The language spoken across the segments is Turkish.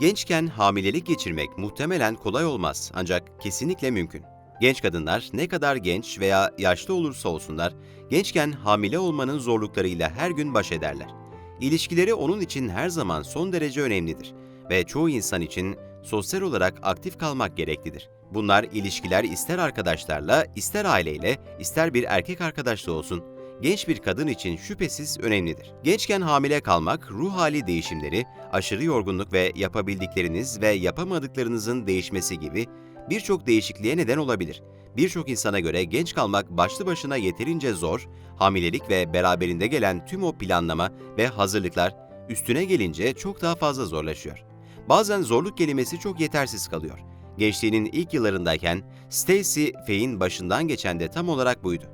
Gençken hamilelik geçirmek muhtemelen kolay olmaz ancak kesinlikle mümkün. Genç kadınlar ne kadar genç veya yaşlı olursa olsunlar, gençken hamile olmanın zorluklarıyla her gün baş ederler. İlişkileri onun için her zaman son derece önemlidir ve çoğu insan için sosyal olarak aktif kalmak gereklidir. Bunlar ilişkiler ister arkadaşlarla, ister aileyle, ister bir erkek arkadaşla olsun, genç bir kadın için şüphesiz önemlidir. Gençken hamile kalmak, ruh hali değişimleri, aşırı yorgunluk ve yapabildikleriniz ve yapamadıklarınızın değişmesi gibi birçok değişikliğe neden olabilir. Birçok insana göre genç kalmak başlı başına yeterince zor, hamilelik ve beraberinde gelen tüm o planlama ve hazırlıklar üstüne gelince çok daha fazla zorlaşıyor. Bazen zorluk kelimesi çok yetersiz kalıyor. Gençliğinin ilk yıllarındayken Stacy Fay'in başından geçen de tam olarak buydu.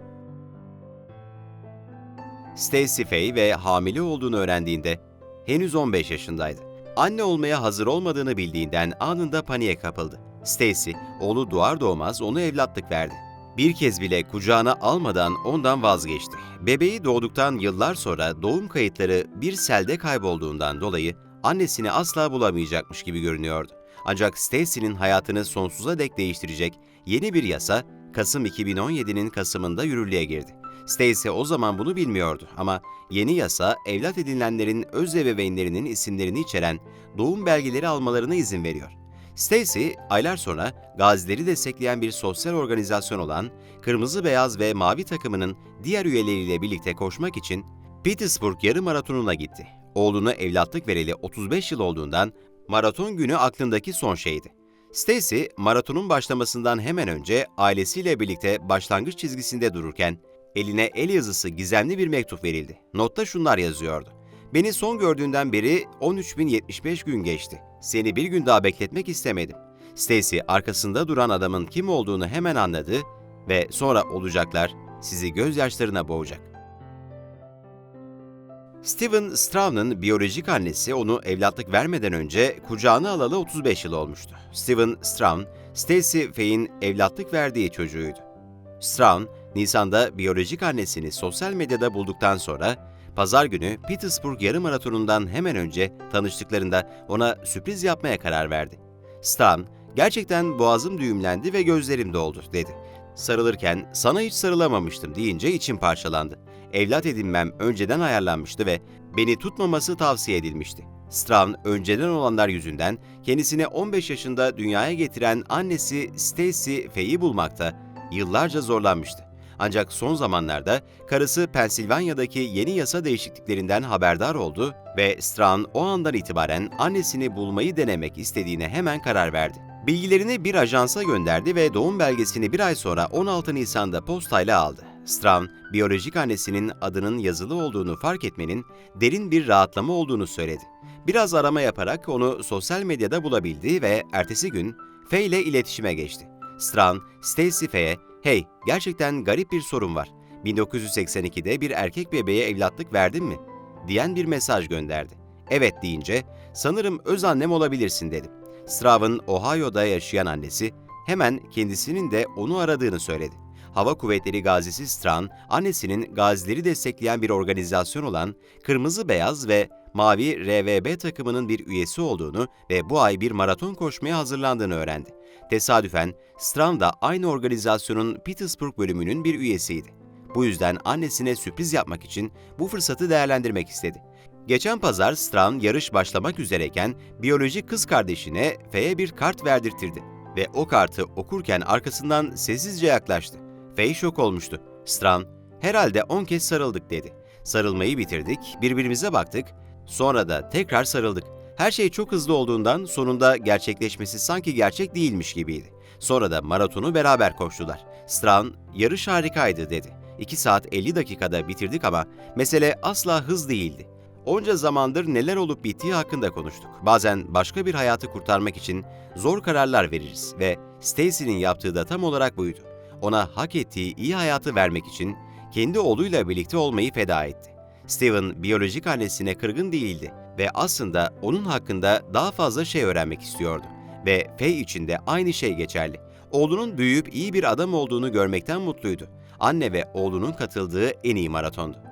Stacy Fay ve hamile olduğunu öğrendiğinde henüz 15 yaşındaydı. Anne olmaya hazır olmadığını bildiğinden anında paniğe kapıldı. Stacy, oğlu doğar doğmaz onu evlatlık verdi. Bir kez bile kucağına almadan ondan vazgeçti. Bebeği doğduktan yıllar sonra doğum kayıtları bir selde kaybolduğundan dolayı annesini asla bulamayacakmış gibi görünüyordu. Ancak Stacy'nin hayatını sonsuza dek değiştirecek yeni bir yasa Kasım 2017'nin Kasım'ında yürürlüğe girdi. Stacy o zaman bunu bilmiyordu ama yeni yasa evlat edinilenlerin öz ebeveynlerinin isimlerini içeren doğum belgeleri almalarına izin veriyor. Stacy, aylar sonra gazileri destekleyen bir sosyal organizasyon olan Kırmızı Beyaz ve Mavi takımının diğer üyeleriyle birlikte koşmak için Pittsburgh yarım maratonuna gitti. Oğlunu evlatlık vereli 35 yıl olduğundan maraton günü aklındaki son şeydi. Stacy, maratonun başlamasından hemen önce ailesiyle birlikte başlangıç çizgisinde dururken eline el yazısı gizemli bir mektup verildi. Notta şunlar yazıyordu. Beni son gördüğünden beri 13.075 gün geçti. Seni bir gün daha bekletmek istemedim. Stacy arkasında duran adamın kim olduğunu hemen anladı ve sonra olacaklar sizi gözyaşlarına boğacak. Steven Strawn'ın biyolojik annesi onu evlatlık vermeden önce kucağına alalı 35 yıl olmuştu. Steven Strawn, Stacy Fay'in evlatlık verdiği çocuğuydu. Strawn, Nisan'da biyolojik annesini sosyal medyada bulduktan sonra pazar günü Pittsburgh yarım maratonundan hemen önce tanıştıklarında ona sürpriz yapmaya karar verdi. Strawn, gerçekten boğazım düğümlendi ve gözlerim doldu dedi. Sarılırken sana hiç sarılamamıştım deyince içim parçalandı. Evlat edinmem önceden ayarlanmıştı ve beni tutmaması tavsiye edilmişti. Strawn önceden olanlar yüzünden kendisine 15 yaşında dünyaya getiren annesi Stacy Fay'i bulmakta yıllarca zorlanmıştı. Ancak son zamanlarda karısı Pensilvanya'daki yeni yasa değişikliklerinden haberdar oldu ve Strawn o andan itibaren annesini bulmayı denemek istediğine hemen karar verdi. Bilgilerini bir ajansa gönderdi ve doğum belgesini bir ay sonra 16 Nisan'da postayla aldı. Strawn, biyolojik annesinin adının yazılı olduğunu fark etmenin derin bir rahatlama olduğunu söyledi. Biraz arama yaparak onu sosyal medyada bulabildi ve ertesi gün Faye ile iletişime geçti. Strawn, Stacy Faye'e Hey, gerçekten garip bir sorun var. 1982'de bir erkek bebeğe evlatlık verdin mi? diyen bir mesaj gönderdi. Evet deyince, sanırım öz annem olabilirsin dedim. Straw'ın Ohio'da yaşayan annesi hemen kendisinin de onu aradığını söyledi. Hava Kuvvetleri Gazisi Strawn, annesinin gazileri destekleyen bir organizasyon olan Kırmızı Beyaz ve Mavi RVB takımının bir üyesi olduğunu ve bu ay bir maraton koşmaya hazırlandığını öğrendi. Tesadüfen Strawn da aynı organizasyonun Pittsburgh bölümünün bir üyesiydi. Bu yüzden annesine sürpriz yapmak için bu fırsatı değerlendirmek istedi. Geçen pazar Strawn yarış başlamak üzereyken biyolojik kız kardeşine Faye'e bir kart verdirtirdi ve o kartı okurken arkasından sessizce yaklaştı. Faye şok olmuştu. Strawn, herhalde 10 kez sarıldık dedi. Sarılmayı bitirdik, birbirimize baktık, sonra da tekrar sarıldık. Her şey çok hızlı olduğundan sonunda gerçekleşmesi sanki gerçek değilmiş gibiydi. Sonra da maratonu beraber koştular. Strawn, yarış harikaydı dedi. 2 saat 50 dakikada bitirdik ama mesele asla hız değildi. Onca zamandır neler olup bittiği hakkında konuştuk. Bazen başka bir hayatı kurtarmak için zor kararlar veririz ve Stacy'nin yaptığı da tam olarak buydu. Ona hak ettiği iyi hayatı vermek için kendi oğluyla birlikte olmayı feda etti. Steven biyolojik annesine kırgın değildi ve aslında onun hakkında daha fazla şey öğrenmek istiyordu. Ve Faye için de aynı şey geçerli. Oğlunun büyüyüp iyi bir adam olduğunu görmekten mutluydu. Anne ve oğlunun katıldığı en iyi maratondu.